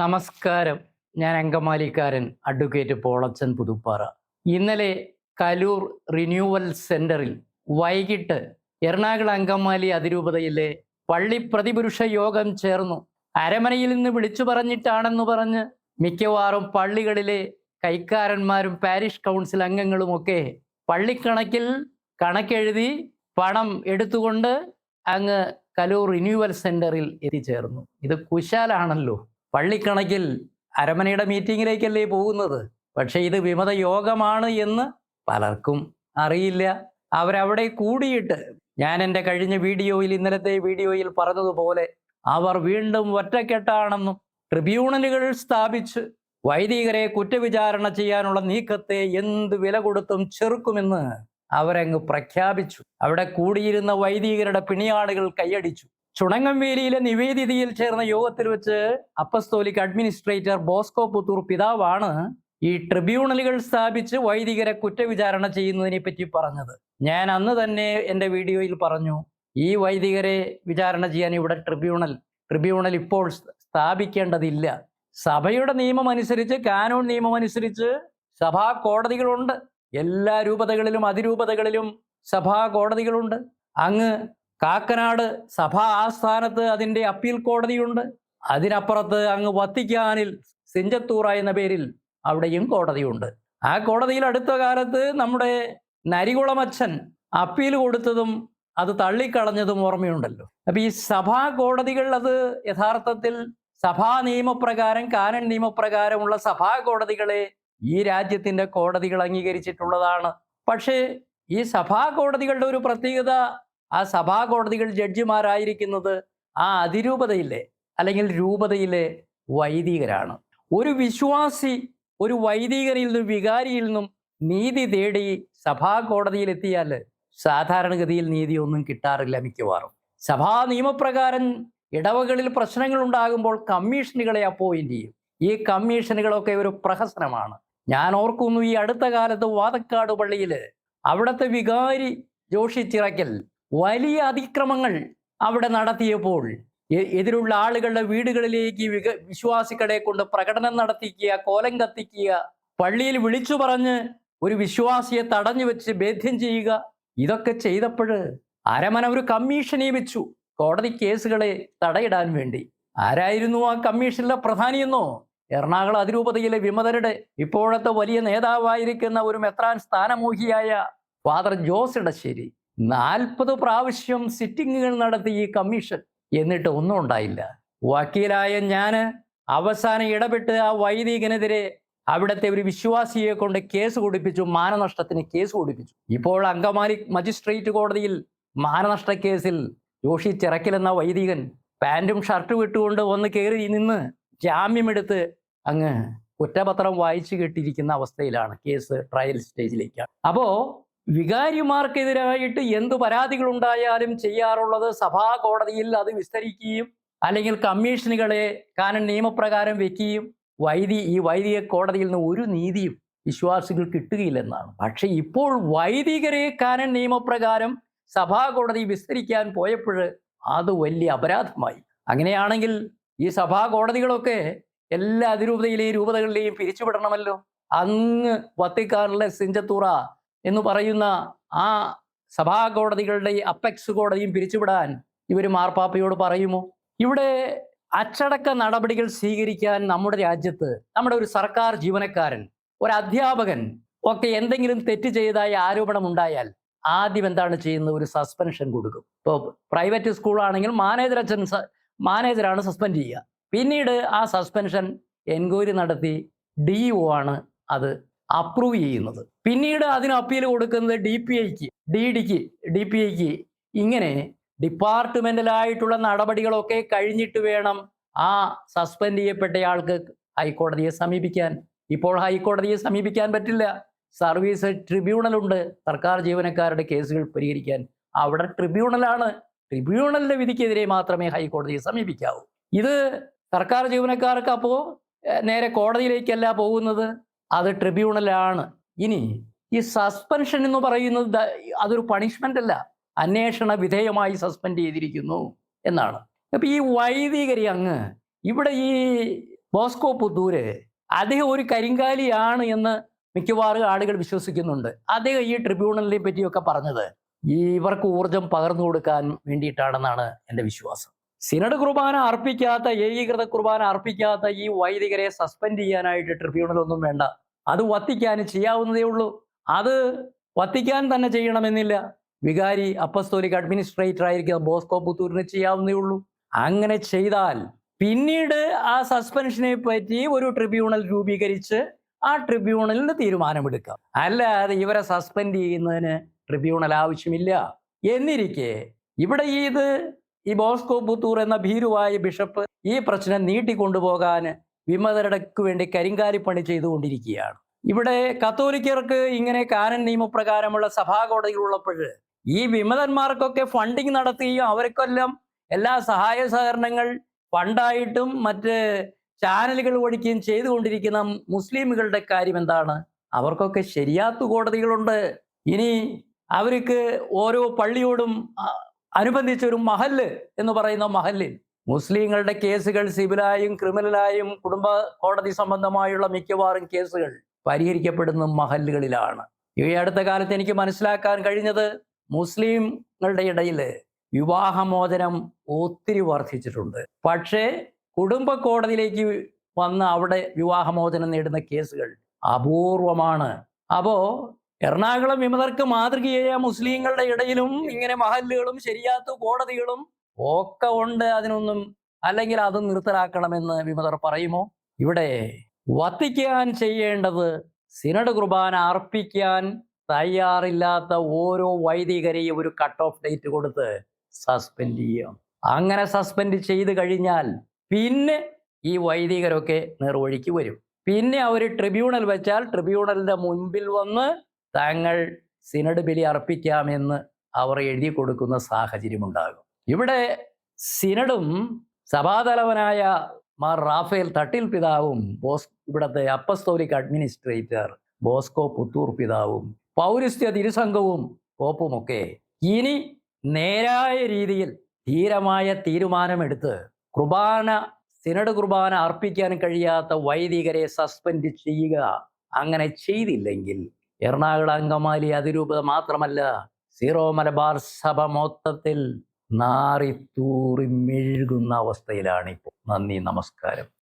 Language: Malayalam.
നമസ്കാരം. ഞാൻ അങ്കമാലിക്കാരൻ അഡ്വക്കേറ്റ് പോളച്ചൻ പുതുപ്പാറ. ഇന്നലെ കലൂർ റിന്യൂവൽ സെന്ററിൽ വൈകിട്ട് എറണാകുളം അങ്കമാലി അതിരൂപതയിലെ പള്ളി പ്രതിപുരുഷ യോഗം ചേർന്നു. അരമനയിൽ നിന്ന് വിളിച്ചു പറഞ്ഞിട്ടാണെന്ന് പറഞ്ഞ് മിക്കവാറും പള്ളികളിലെ കൈക്കാരന്മാരും പാരിഷ് കൗൺസിൽ അംഗങ്ങളും അംഗങ്ങളുമൊക്കെ പള്ളിക്കണക്കിൽ കണക്കെഴുതി പണം എടുത്തുകൊണ്ട് അങ്ങ് കലൂർ റിന്യൂവൽ സെന്ററിൽ എത്തിച്ചേർന്നു. ഇത് കുശാലാണല്ലോ. പള്ളിക്കണക്കിൽ അരമനയുടെ മീറ്റിങ്ങിലേക്കല്ലേ പോകുന്നത്? പക്ഷേ ഇത് വിമത യോഗമാണ് എന്ന് പലർക്കും അറിയില്ല. അവരവിടെ കൂടിയിട്ട് ഞാൻ എന്റെ കഴിഞ്ഞ വീഡിയോയിൽ ഇന്നലത്തെ വീഡിയോയിൽ പറഞ്ഞതുപോലെ അവർ വീണ്ടും ഒറ്റക്കെട്ടാണെന്നും ട്രിബ്യൂണലുകൾ സ്ഥാപിച്ച് വൈദികരെ കുറ്റവിചാരണ ചെയ്യാനുള്ള നീക്കത്തെ എന്ത് വില കൊടുത്തും ചെറുക്കുമെന്ന് അവരങ്ങ് പ്രഖ്യാപിച്ചു. അവിടെ കൂടിയിരുന്ന വൈദികരുടെ പിണിയാളുകൾ കൈയടിച്ചു. ചുണങ്ങംവേലിയിലെ നിവേദിതയിൽ ചേർന്ന യോഗത്തിൽ വെച്ച് അപ്പസ്തോലിക് അഡ്മിനിസ്ട്രേറ്റർ ബോസ്കോ പുത്തൂർ പിതാവാണ് ഈ ട്രിബ്യൂണലുകൾ സ്ഥാപിച്ച് വൈദികരെ കുറ്റവിചാരണ ചെയ്യുന്നതിനെ പറ്റി പറഞ്ഞത്. ഞാൻ അന്ന് തന്നെ എന്റെ വീഡിയോയിൽ പറഞ്ഞു ഈ വൈദികരെ വിചാരണ ചെയ്യാൻ ഇവിടെ ട്രിബ്യൂണൽ ട്രിബ്യൂണൽ ഇപ്പോൾ സ്ഥാപിക്കേണ്ടതില്ല. സഭയുടെ നിയമം അനുസരിച്ച് കാനൂൺ നിയമം അനുസരിച്ച് സഭാ കോടതികളുണ്ട്. എല്ലാ രൂപതകളിലും അതിരൂപതകളിലും സഭാ കോടതികളുണ്ട്. അങ്ങ് കാക്കനാട് സഭാ ആസ്ഥാനത്ത് അതിന്റെ അപ്പീൽ കോടതിയുണ്ട്. അതിനപ്പുറത്ത് അങ്ങ് വത്തിക്കാനിൽ സിഞ്ചത്തൂറ എന്ന പേരിൽ അവിടെയും കോടതിയുണ്ട്. ആ കോടതിയിൽ അടുത്ത കാലത്ത് നമ്മുടെ നരികുളമച്ചൻ അപ്പീൽ കൊടുത്തതും അത് തള്ളിക്കളഞ്ഞതും ഓർമ്മയുണ്ടല്ലോ. അപ്പൊ ഈ സഭാ കോടതികൾ അത് യഥാർത്ഥത്തിൽ സഭാ നിയമപ്രകാരം കാനൻ നിയമപ്രകാരമുള്ള സഭാ കോടതികളെ ഈ രാജ്യത്തിന്റെ കോടതികൾ അംഗീകരിച്ചിട്ടുള്ളതാണ്. പക്ഷേ ഈ സഭാ കോടതികളുടെ ഒരു പ്രത്യേകത ആ സഭാ കോടതികൾ ജഡ്ജിമാരായിരിക്കുന്നത് ആ അതിരൂപതയിലെ അല്ലെങ്കിൽ രൂപതയിലെ വൈദികരാണ്. ഒരു വിശ്വാസി ഒരു വൈദികരിൽ നിന്നും വികാരിയിൽ നിന്നും നീതി തേടി സഭാ കോടതിയിൽ എത്തിയാൽ സാധാരണഗതിയിൽ നീതിയൊന്നും കിട്ടാറില്ല മിക്കവാറും. സഭാ നിയമപ്രകാരം ഇടവകളിൽ പ്രശ്നങ്ങൾ ഉണ്ടാകുമ്പോൾ കമ്മീഷനുകളെ അപ്പോയിന്റ് ചെയ്യും. ഈ കമ്മീഷനുകളൊക്കെ ഒരു പ്രഹസനമാണ്. ഞാൻ ഓർക്കുന്നു ഈ അടുത്ത കാലത്ത് വാതക്കാട് പള്ളിയിൽ അവിടുത്തെ വികാരി ജോഷി ചിറക്കൽ വലിയ അതിക്രമങ്ങൾ അവിടെ നടത്തിയപ്പോൾ എതിരുള്ള ആളുകളുടെ വീടുകളിലേക്ക് വിക വിശ്വാസികളെ കൊണ്ട് പ്രകടനം നടത്തിക്കുക കോലം കത്തിക്കുക പള്ളിയിൽ വിളിച്ചു പറഞ്ഞ് ഒരു വിശ്വാസിയെ തടഞ്ഞു വെച്ച് ഭേദ്യം ചെയ്യുക ഇതൊക്കെ ചെയ്തപ്പോൾ അരമന ഒരു കമ്മീഷനെ വെച്ചു കോടതി കേസുകളെ തടയിടാൻ വേണ്ടി. ആരായിരുന്നു ആ കമ്മീഷനിലെ പ്രധാനിയെന്നോ എറണാകുളം അതിരൂപതയിലെ വിമതരുടെ ഇപ്പോഴത്തെ വലിയ നേതാവായിരിക്കുന്ന ഒരു മെത്രാൻ സ്ഥാനമോഹിയായ ഫാദർ ജോസ് ഇടശ്ശേരി. നാൽപ്പത് പ്രാവശ്യം സിറ്റിങ്ങുകൾ നടത്തി ഈ കമ്മീഷൻ. എന്നിട്ട് ഒന്നും ഉണ്ടായില്ല. വക്കീലായ ഞാൻ അവസാനം ഇടപെട്ട് ആ വൈദികനെതിരെ അവിടുത്തെ ഒരു വിശ്വാസിയെ കൊണ്ട് കേസ് കൊടുപ്പിച്ചു മാനനഷ്ടത്തിന് കേസ് കൊടുപ്പിച്ചു. ഇപ്പോൾ അങ്കമാലി മജിസ്ട്രേറ്റ് കോടതിയിൽ മാനനഷ്ട കേസിൽ ജോഷി ചിറക്കിൽ എന്ന വൈദികൻ പാന്റും ഷർട്ടും ഇട്ടുകൊണ്ട് ഒന്ന് കയറി നിന്ന് ജാമ്യമെടുത്ത് അങ്ങ് കുറ്റപത്രം വായിച്ചു കെട്ടിയിരിക്കുന്ന അവസ്ഥയിലാണ് കേസ് ട്രയൽ സ്റ്റേജിലേക്കാണ് അപ്പോ വികാരിമാർക്കെതിരായിട്ട് എന്ത് പരാതികൾ ഉണ്ടായാലും ചെയ്യാറുള്ളത് സഭാ കോടതിയിൽ അത് വിസ്തരിക്കുകയും അല്ലെങ്കിൽ കമ്മീഷനുകളെ കാനൻ നിയമപ്രകാരം വെക്കുകയും വൈദി ഈ വൈദിക കോടതിയിൽ നിന്ന് ഒരു നീതിയും വിശ്വാസികൾ കിട്ടുകയില്ലെന്നാണ്. പക്ഷെ ഇപ്പോൾ വൈദികരെ കാനൻ നിയമപ്രകാരം സഭാ കോടതി വിസ്തരിക്കാൻ പോയപ്പോൾ അത് വലിയ അപരാധമായി. അങ്ങനെയാണെങ്കിൽ ഈ സഭാ കോടതികളൊക്കെ എല്ലാ അതിരൂപതയിലെയും രൂപതകളിലെയും പിരിച്ചുവിടണമല്ലോ. അങ്ങ് വത്തിക്കാനിലെ സിഞ്ചത്തൂറ എന്ന് പറയുന്ന ആ സഭാ കോടതികളുടെ അപ്പെക്സ് കോടതിയും പിരിച്ചുവിടാൻ ഇവർ മാർപ്പാപ്പയോട് പറയുമോ? ഇവിടെ അച്ചടക്ക നടപടികൾ സ്വീകരിക്കാൻ നമ്മുടെ രാജ്യത്ത് നമ്മുടെ ഒരു സർക്കാർ ജീവനക്കാരൻ ഒരു അധ്യാപകൻ ഒക്കെ എന്തെങ്കിലും തെറ്റ് ചെയ്തതായി ആരോപണം ഉണ്ടായാൽ ആദ്യം എന്താണ് ചെയ്യുന്നത്? ഒരു സസ്പെൻഷൻ കൊടുക്കും. ഇപ്പോൾ പ്രൈവറ്റ് സ്കൂളാണെങ്കിൽ മാനേജർ അച്ഛൻ മാനേജറാണ് സസ്പെൻഡ് ചെയ്യുക. പിന്നീട് ആ സസ്പെൻഷൻ എൻക്വയറി നടത്തി ഡി ഒ ആണ് അത് അപ്രൂവ് ചെയ്യുന്നത്. പിന്നീട് അതിന് അപ്പീൽ കൊടുക്കുന്നത് ഡി പി ഐക്ക് ഡി ഡിക്ക് ഡി പി ഐക്ക് ഇങ്ങനെ ഡിപ്പാർട്ട്മെന്റലായിട്ടുള്ള നടപടികളൊക്കെ കഴിഞ്ഞിട്ട് വേണം ആ സസ്പെൻഡ് ചെയ്യപ്പെട്ടയാൾക്ക് ഹൈക്കോടതിയെ സമീപിക്കാൻ. ഇപ്പോൾ ഹൈക്കോടതിയെ സമീപിക്കാൻ പറ്റില്ല. സർവീസ് ട്രിബ്യൂണൽ ഉണ്ട്. സർക്കാർ ജീവനക്കാരുടെ കേസുകൾ പരിഹരിക്കാൻ. അവിടെ ട്രിബ്യൂണലാണ് ട്രിബ്യൂണലിന്റെ വിധിക്കെതിരെ മാത്രമേ ഹൈക്കോടതിയെ സമീപിക്കാവൂ. ഇത് സർക്കാർ ജീവനക്കാർക്ക് അപ്പോൾ നേരെ കോടതിയിലേക്കല്ല പോകുന്നത്? അത് ട്രിബ്യൂണലാണ് ഇനി ഈ സസ്പെൻഷൻ എന്ന് പറയുന്നത് അതൊരു പണിഷ്മെന്റ് അല്ല. അന്വേഷണ വിധേയമായി സസ്പെൻഡ് ചെയ്തിരിക്കുന്നു എന്നാണ്. അപ്പൊ ഈ വൈദികരി അങ്ങ് ഇവിടെ ഈ ബോസ്കോ പുത്തൂര് അദ്ദേഹം ഒരു കരിങ്കാലിയാണ് എന്ന് മിക്കവാറും ആളുകൾ വിശ്വസിക്കുന്നുണ്ട്. അദ്ദേഹം ഈ ട്രിബ്യൂണലിനെ പറ്റിയൊക്കെ പറഞ്ഞത് ഇവർക്ക് ഊർജം പകർന്നു കൊടുക്കാൻ വേണ്ടിയിട്ടാണെന്നാണ് എന്റെ വിശ്വാസം. സിനഡ് കുർബാന അർപ്പിക്കാത്ത ഏകീകൃത കുർബാന അർപ്പിക്കാത്ത ഈ വൈദികരെ സസ്പെൻഡ് ചെയ്യാനായിട്ട് ട്രിബ്യൂണൽ ഒന്നും വേണ്ട. അത് വത്തിക്കാൻ ചെയ്യാവുന്നതേ ഉള്ളൂ. അത് വത്തിക്കാൻ തന്നെ ചെയ്യണമെന്നില്ല. വികാരി അപ്പസ്തോലിക് അഡ്മിനിസ്ട്രേറ്റർ ആയിരിക്കും ബോസ്കോ പുത്തൂരിന് ചെയ്യാവുന്നതേ ഉള്ളൂ. അങ്ങനെ ചെയ്താൽ പിന്നീട് ആ സസ്പെൻഷനെ പറ്റി ഒരു ട്രിബ്യൂണൽ രൂപീകരിച്ച് ആ ട്രിബ്യൂണലിന് തീരുമാനമെടുക്കാം. അല്ലാതെ ഇവരെ സസ്പെൻഡ് ചെയ്യുന്നതിന് ട്രിബ്യൂണൽ ആവശ്യമില്ല. എന്നിരിക്കെ ഇവിടെ ഇത് ഈ ബോസ്കോ പുത്തൂർ എന്ന ഭീരുവായ ബിഷപ്പ് ഈ പ്രശ്നം നീട്ടിക്കൊണ്ടുപോകാൻ വിമതരുടെക്ക് വേണ്ടി കരിങ്കാലിപ്പണി ചെയ്തുകൊണ്ടിരിക്കുകയാണ്. ഇവിടെ കത്തോലിക്കർക്ക് ഇങ്ങനെ കാനൻ നിയമപ്രകാരമുള്ള സഭാകോടതികളുള്ളപ്പോൾ ഈ വിമതന്മാർക്കൊക്കെ ഫണ്ടിങ് നടത്തുകയും അവർക്കെല്ലാം എല്ലാ സഹായ സഹകരണങ്ങൾ ഫണ്ടായിട്ടും മറ്റ് ചാനലുകൾ വഴിക്കുകയും ചെയ്തുകൊണ്ടിരിക്കുന്ന മുസ്ലിമുകളുടെ കാര്യം എന്താണ്? അവർക്കൊക്കെ ശരിയാത്തു കോടതികളുണ്ട്. ഇനി അവർക്ക് ഓരോ പള്ളിയോടും അനുബന്ധിച്ച് ഒരു മഹല്ല് എന്ന് പറയുന്ന മഹല്ലിൽ മുസ്ലിങ്ങളുടെ കേസുകൾ സിവിലായും ക്രിമിനലായും കുടുംബ കോടതി സംബന്ധമായുള്ള മിക്കവാറും കേസുകൾ പരിഹരിക്കപ്പെടുന്ന മഹല്ലുകളിലാണ്. ഈ അടുത്ത കാലത്ത് എനിക്ക് മനസ്സിലാക്കാൻ കഴിഞ്ഞത് മുസ്ലിങ്ങളുടെ ഇടയിൽ വിവാഹമോചനം ഒത്തിരി വർദ്ധിച്ചിട്ടുണ്ട്. പക്ഷേ കുടുംബ കോടതിയിലേക്ക് വന്ന് അവിടെ വിവാഹമോചനം നേടുന്ന കേസുകൾ അപൂർവമാണ്. അപ്പോ എറണാകുളം വിമതർക്ക് മാതൃകയായ മുസ്ലിങ്ങളുടെ ഇടയിലും ഇങ്ങനെ മഹല്ലുകളും ശരിയാത്ത കോടതികളും ഒക്കെ ഉണ്ട് അതിനൊന്നും അല്ലെങ്കിൽ അത് നിർത്തലാക്കണമെന്ന് വിമതർ പറയുമോ? ഇവിടെ വത്തിക്കാൻ ചെയ്യേണ്ടത് സിനഡ് കുർബാന അർപ്പിക്കാൻ തയ്യാറില്ലാത്ത ഓരോ വൈദികരെയും ഒരു കട്ട് ഓഫ് ഡേറ്റ് കൊടുത്ത് സസ്പെൻഡ് ചെയ്യാം അങ്ങനെ സസ്പെൻഡ് ചെയ്ത് കഴിഞ്ഞാൽ പിന്നെ ഈ വൈദികരൊക്കെ നേർവഴിക്ക് വരും. പിന്നെ അവർ ട്രിബ്യൂണൽ വെച്ചാൽ ട്രിബ്യൂണലിന്റെ മുൻപിൽ വന്ന് തങ്ങൾ സിനഡ് ബലി അർപ്പിക്കാമെന്ന് അവർ എഴുതി കൊടുക്കുന്ന സാഹചര്യമുണ്ടാകും. ഇവിടെ സിനഡും സഭാതലവനായ മാർ റാഫേൽ തട്ടിൽ പിതാവും ബോസ് ഇവിടുത്തെ അപ്പസ്തോലിക് അഡ്മിനിസ്ട്രേറ്റർ ബോസ്കോ പുത്തൂർ പിതാവും പൗരസ്ത്യ തിരുസംഘവും പോപ്പുമൊക്കെ ഇനി നേരായ രീതിയിൽ ധീരമായ തീരുമാനമെടുത്ത് കുർബാന സിനഡ് കുർബാന അർപ്പിക്കാൻ കഴിയാത്ത വൈദികരെ സസ്പെൻഡ് ചെയ്യുക അങ്ങനെ ചെയ്തില്ലെങ്കിൽ എറണാകുളം അങ്കമാലി അതിരൂപത മാത്രമല്ല സീറോ മലബാർ സഭ മൊത്തത്തിൽ നാറിത്തൂറി മെഴുകുന്ന അവസ്ഥയിലാണ് ഇപ്പോൾ നന്ദി നമസ്കാരം.